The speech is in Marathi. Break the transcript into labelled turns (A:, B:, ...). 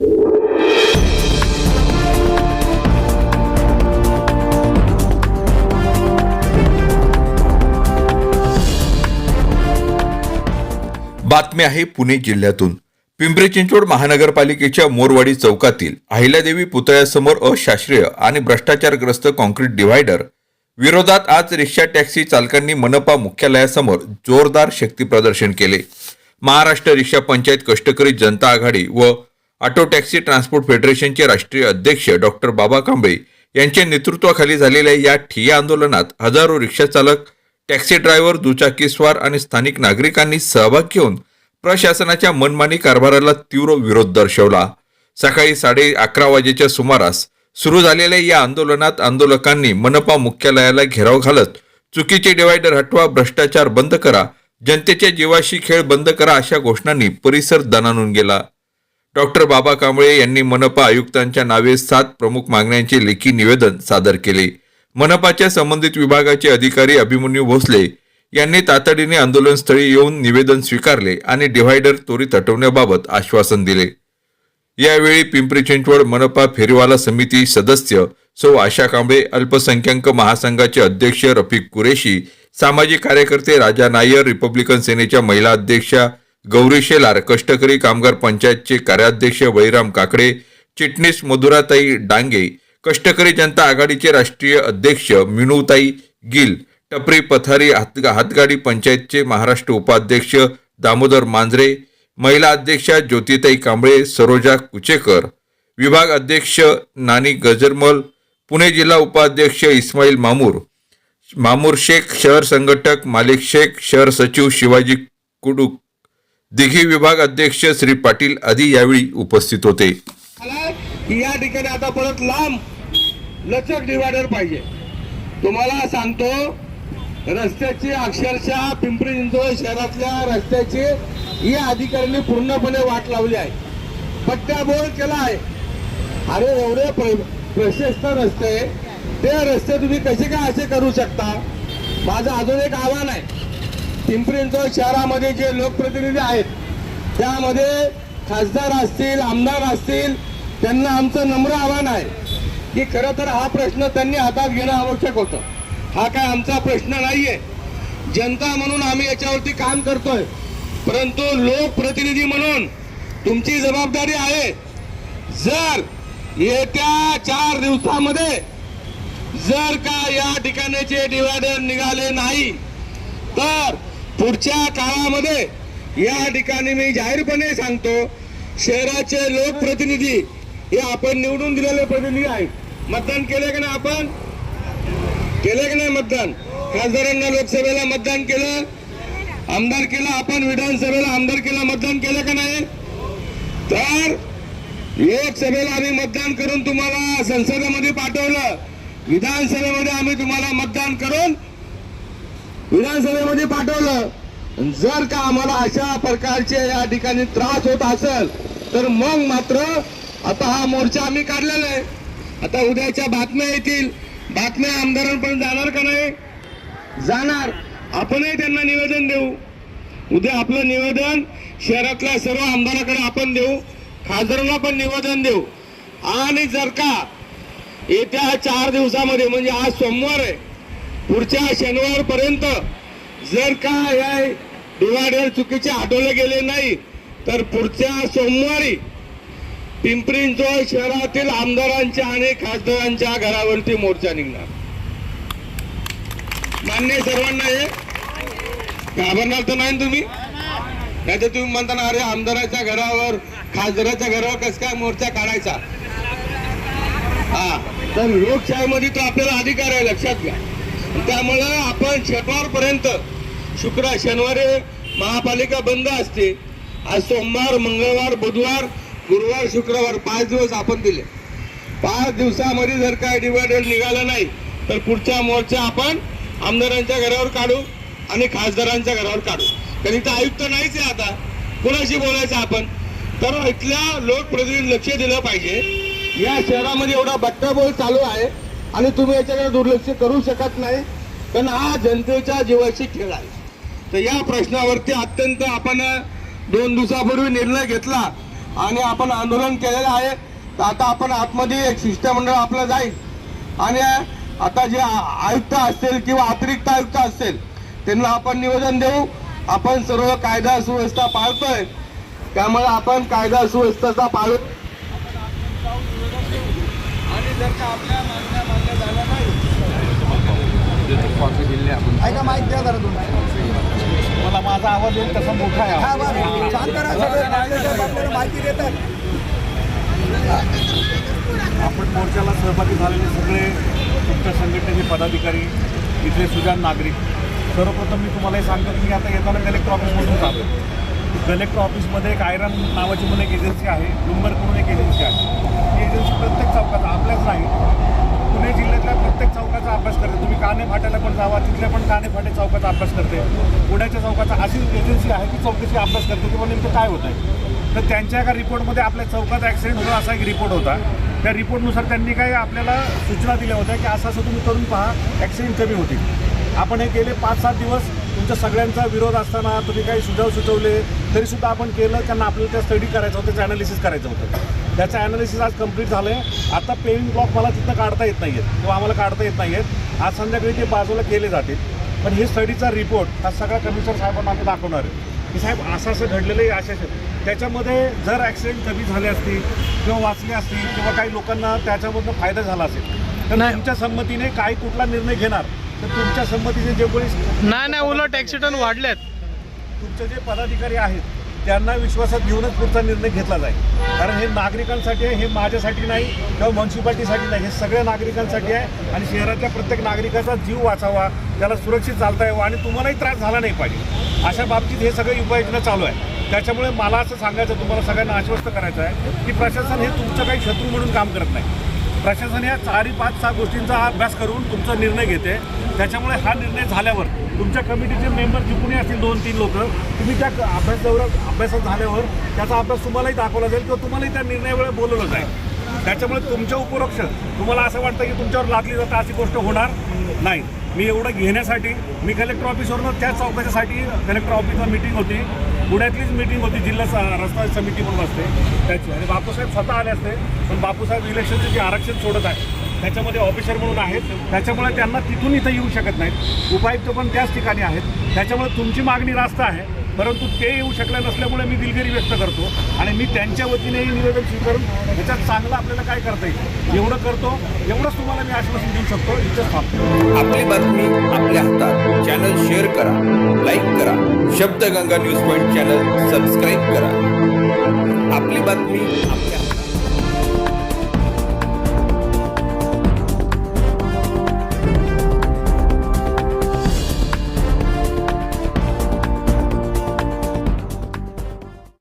A: बातमी आहे पुणे जिल्ह्यातून. पिंपरी चिंचवड महानगरपालिकेच्या मोरवाडी चौकातील अहिल्यादेवी पुतळ्यासमोर अशास्त्रीय आणि भ्रष्टाचारग्रस्त कॉन्क्रीट डिव्हायडर विरोधात आज रिक्षा टॅक्सी चालकांनी मनपा मुख्यालयासमोर जोरदार शक्ती प्रदर्शन केले. महाराष्ट्र रिक्षा पंचायत कष्टकरी जनता आघाडी व ऑटो टॅक्सी ट्रान्सपोर्ट फेडरेशनचे राष्ट्रीय अध्यक्ष डॉक्टर बाबा कांबळे यांच्या नेतृत्वाखाली झालेल्या या ठिय्या आंदोलनात हजारो रिक्षाचालक टॅक्सी ड्रायव्हर दुचाकीस्वार आणि स्थानिक नागरिकांनी सहभाग घेऊन प्रशासनाच्या मनमानी कारभाराला तीव्र विरोध दर्शवला. सकाळी साडे अकरा वाजेच्या सुमारास सुरू झालेल्या या आंदोलनात आंदोलकांनी मनपा मुख्यालयाला घेराव घालत चुकीचे डिवायडर हटवा भ्रष्टाचार बंद करा जनतेच्या जीवाशी खेळ बंद करा अशा घोषणांनी परिसर दणानून गेला. डॉक्टर बाबा कांबळे यांनी मनपा आयुक्तांच्या नावे सात प्रमुख मागण्यांचे लेखी निवेदन सादर केले. मनपाच्या संबंधित विभागाचे अधिकारी अभिमन्यू भोसले यांनी तातडीने आंदोलनस्थळी येऊन निवेदन स्वीकारले आणि डिव्हायडर त्वरित हटवण्याबाबत आश्वासन दिले. यावेळी पिंपरी चिंचवड मनपा फेरीवाला समिती सदस्य सौ आशा कांबळे अल्पसंख्याक महासंघाचे अध्यक्ष रफिक कुरेशी सामाजिक कार्यकर्ते राजा नायर रिपब्लिकन सेनेच्या महिला अध्यक्षा गौरी शेलार कष्टकरी कामगार पंचायतचे कार्याध्यक्ष बळीराम काकडे चिटणीस मधुराताई डांगे कष्टकरी जनता आघाडीचे राष्ट्रीय अध्यक्ष मिनूताई गिल टपरी पथारी हात हातगाडी पंचायतचे महाराष्ट्र उपाध्यक्ष दामोदर मांजरे महिला अध्यक्षा ज्योतिताई कांबळे सरोजा कुचेकर विभाग अध्यक्ष नानी गजरमल पुणे जिल्हा उपाध्यक्ष इस्माईल मामूर मामूर शेख शहर संघटक मालिक शेख शहर सचिव शिवाजी कुडूक दिघी विभाग अध्यक्ष श्री पाटील आदी यावेळी उपस्थित होते.
B: की या ठिकाणी आता परत लांब लचक डिवायडर पाहिजे. तुम्हाला सांगतो रस्त्याची अक्षरशः पिंपरी चिंचवड शहरातल्या रस्त्याची या अधिकाऱ्यांनी पूर्णपणे वाट लावली आहे. पट्ट्या बोर्ड केला आहे. अरे एवढे प्र- प्रशस्त रस्ते ते रस्ते तुम्ही कसे काय असे करू शकता? माझं अजून एक आव्हान आहे. पिंपरी चिंचवड शहरामध्ये जे लोकप्रतिनिधी आहेत त्यामध्ये खासदार असतील आमदार असतील त्यांना आमचं नम्र आव्हान आहे की खरं तर हा प्रश्न त्यांनी हातात घेणं आवश्यक होतं. हा काय आमचा प्रश्न नाहीये. जनता म्हणून आम्ही याच्यावरती काम करतोय. परंतु लोकप्रतिनिधी म्हणून तुमची जबाबदारी आहे. जर येत्या चार दिवसामध्ये जर का या ठिकाणीचे डिवायडर निघाले नाही तर पुढच्या काळामध्ये या ठिकाणी मी जाहीरपणे सांगतो शहराचे लोकप्रतिनिधी हे आपण निवडून दिलेले प्रतिनिधी आहेत. मतदान केले की नाही आपण? केले की नाही मतदान? खासदारांना लोकसभेला मतदान केलं आमदार केलं आपण विधानसभेला आमदार केला मतदान केलं का नाही? तर लोकसभेला आम्ही मतदान करून तुम्हाला संसदेमध्ये पाठवलं. विधानसभेमध्ये आम्ही तुम्हाला मतदान करून विधानसभेमध्ये पाठवलं. जर का आम्हाला अशा प्रकारचे या ठिकाणी त्रास होत असेल तर मग मात्र आता हा मोर्चा आम्ही काढलेला आहे. आता उद्याच्या बातम्या येतील. बातम्या आमदारांपर्यंत जाणार का नाही? जाणार. आपणही त्यांना निवेदन देऊ. उद्या आपलं निवेदन शहरातल्या सर्व आमदाराकडे आपण देऊ. खासदारांना पण निवेदन देऊ. आणि जर का येत्या चार दिवसामध्ये म्हणजे आज सोमवार आहे पुढच्या शनिवारपर्यंत जर का या डिवायडर चुकीचे आढळले गेले नाही तर पुढच्या सोमवारी पिंपरी शहरातील आमदारांच्या आणि खासदारांच्या घरावरती मोर्चा निघणार. मान्य आहे सर्वांना हे? घाबरणार तर नाही तुम्ही? नाही तर तुम्ही म्हणताना अरे आमदाराच्या घरावर खासदाराच्या घरावर कस काय मोर्चा काढायचा? हा. तर लोकशाहीमध्ये तो आपल्याला अधिकार आहे लक्षात घ्या. त्यामुळं आपण शनिवारपर्यंत शुक्र शनिवारी महापालिका बंद असते. आज सोमवार मंगळवार बुधवार गुरुवार शुक्रवार पाच दिवस आपण दिले. पाच दिवसामध्ये जर काय डिवायडर निघालं नाही तर पुढच्या मोर्चा आपण आमदारांच्या घरावर काढू आणि खासदारांच्या घरावर काढू. कारण इथं आयुक्त नाहीच आहे आता. कोणाशी बोलायचं आपण? तर इथल्या लोकप्रतिनिधी लक्ष दिलं पाहिजे. या शहरामध्ये एवढा बट्टाबोल चालू आहे. आणि तुम्ही याच्याकडे दुर्लक्ष करू शकत नाही. कारण हा जनतेच्या जीवाशी खेळ आहे. तर या प्रश्नावरती अत्यंत आपण दोन दिवसापूर्वी निर्णय घेतला आणि आपण आंदोलन केलेलं आहे. तर आता आपण आतमध्ये एक शिष्टमंडळ आपलं जाईल. आणि आता जे आयुक्त असतील किंवा अतिरिक्त आयुक्त असतील त्यांना आपण निवेदन देऊ. आपण सर्व कायदा सुव्यवस्था पाळतोय. त्यामुळे आपण कायदा सुव्यवस्थेचा पाळू. आणि जर का आपल्या मागण्या मान्य झाल्या नाही
C: ऐका माहिती द्या जरा तुम्ही.
D: मला माझा आवाज येईल तसा मोठा आहे.
C: हा सगळे. बाकीचे आपल्याला माहिती देतात.
D: आपण मोर्चाला सहभागी झालेले सगळे तुमच्या संघटनेचे पदाधिकारी इथले सुजान नागरिक सर्वप्रथम मी तुम्हाला हे सांगतो की मी आता येताना कलेक्टर ऑफिसमधून जातो कलेक्टर ऑफिसमध्ये एक आयरन नावाची म्हणून एक एजन्सी आहे. डुंबर म्हणून एक एजन्सी आहे. ती एजन्सी प्रत्येक चौकाचा आपल्याच नाही पुणे जिल्ह्यातल्या प्रत्येक चौकाचा अभ्यास करते. तुम्ही काने फाट्याला पण जावा तिथल्या पण काने फाटे चौकाचा अभ्यास करते. पुण्याच्या चौकाचा अशी एजन्सी आहे की चौकशी अभ्यास करते की नेमकं काय होत आहे तर त्यांच्या एका रिपोर्टमध्ये आपल्या चौकात ॲक्सिडेंट होतो असा एक रिपोर्ट होता. त्या रिपोर्टनुसार त्यांनी काय आपल्याला सूचना दिल्या होत्या की असं असं तुम्ही करून पहा ॲक्सिडेंट कमी होतील. आपण हे गेले पाच सात दिवस तुमच्या सगळ्यांचा विरोध असताना तुम्ही काही सुझाव सुचवले तरीसुद्धा आपण केलं त्यांना आपल्याला त्या स्टडी करायचं होतं त्याचं ॲनालिसिस करायचं होतं. त्याचं ॲनालिसिस आज कंप्लीट झालं आहे आता पेविंग ब्लॉक मला तिथं काढता येत नाही आहेत किंवा आम्हाला काढता येत नाही आहेत आज संध्याकाळी ते बाजूला केले जातील. पण हे स्टडीचा रिपोर्ट हा सगळा कमिशनर साहेबांना आम्ही दाखवणार आहे. की साहेब असं असं घडलेलं आहे अशा त्याच्यामध्ये जर ॲक्सिडेंट कमी झाले असतील किंवा वाचले असतील किंवा काही लोकांना त्याच्यामधनं फायदा झाला असेल तर तुमच्या संमतीने काय कुठला निर्णय घेणार? तर तुमच्या संमतीचे जे कोणी
E: नाही नाही उलट ॲक्सिडेंट वाढलेत.
D: तुमचे जे पदाधिकारी आहेत त्यांना विश्वासात घेऊनच पुढचा निर्णय घेतला जाईल. कारण हे नागरिकांसाठी आहे हे माझ्यासाठी नाही किंवा म्युन्सिपाल्टीसाठी नाही हे सगळ्या नागरिकांसाठी आहे आणि शहरातल्या प्रत्येक नागरिकाचा जीव वाचावा त्याला सुरक्षित चालता यावं आणि तुम्हालाही त्रास झाला नाही पाहिजे. अशा बाबतीत हे सगळं उपाययोजना चालू आहे. त्याच्यामुळे मला असं सांगायचं तुम्हाला सगळ्यांना आश्वस्त करायचं आहे की प्रशासन हे तुमचं काही शत्रू म्हणून काम करत नाही. प्रशासन या चारी पाच सहा गोष्टींचा अभ्यास करून तुमचा निर्णय घेते. त्याच्यामुळे हा निर्णय झाल्यावर तुमच्या कमिटीचे मेंबर जे कोणी असतील दोन तीन लोक तुम्ही त्या अभ्यास दौऱ्यात अभ्यासात झाल्यावर त्याचा अभ्यास तुम्हालाही दाखवला जाईल किंवा तुम्हालाही त्या निर्णयावेळी बोलवलं जाईल. त्याच्यामुळे तुमच्या उपरोक्ष तुम्हाला असं वाटतं की तुमच्यावर लादली जातं अशी गोष्ट होणार नाही. मी एवढं घेण्यासाठी मी कलेक्टर ऑफिसवरून त्याच चौकशीसाठी कलेक्टर ऑफिसला मिटिंग होती. पुण्यातलीच मिटिंग होती जिल्हा स- रस्ता समिती म्हणून असते. त्याची. आणि बापूसाहेब स्वतः आले असते. पण बापूसाहेब इलेक्शनचे जे आरक्षण सोडत आहे त्याच्यामध्ये ऑफिसर म्हणून आहेत. त्याच्यामुळे त्यांना तिथून इथं येऊ शकत नाहीत. उपायुक्त पण त्याच ठिकाणी आहेत. त्याच्यामुळे तुमची मागणी रास्त आहे. परंतु ते येऊ शकल्या नसल्यामुळे मी दिलगिरी व्यक्त करतो. आणि मी त्यांच्या वतीनेही निवेदन स्वीकारून ह्याच्यात चांगलं आपल्याला काय करता येईल एवढं करतो. एवढंच तुम्हाला मी आश्वासन देऊ शकतो. इथंच थांबतो.
A: आपली बातमी आपल्या हातात. चॅनल शेअर करा लाईक करा. Shabdganga news point channel subscribe करा. आपली बातमी आपल्या हातात.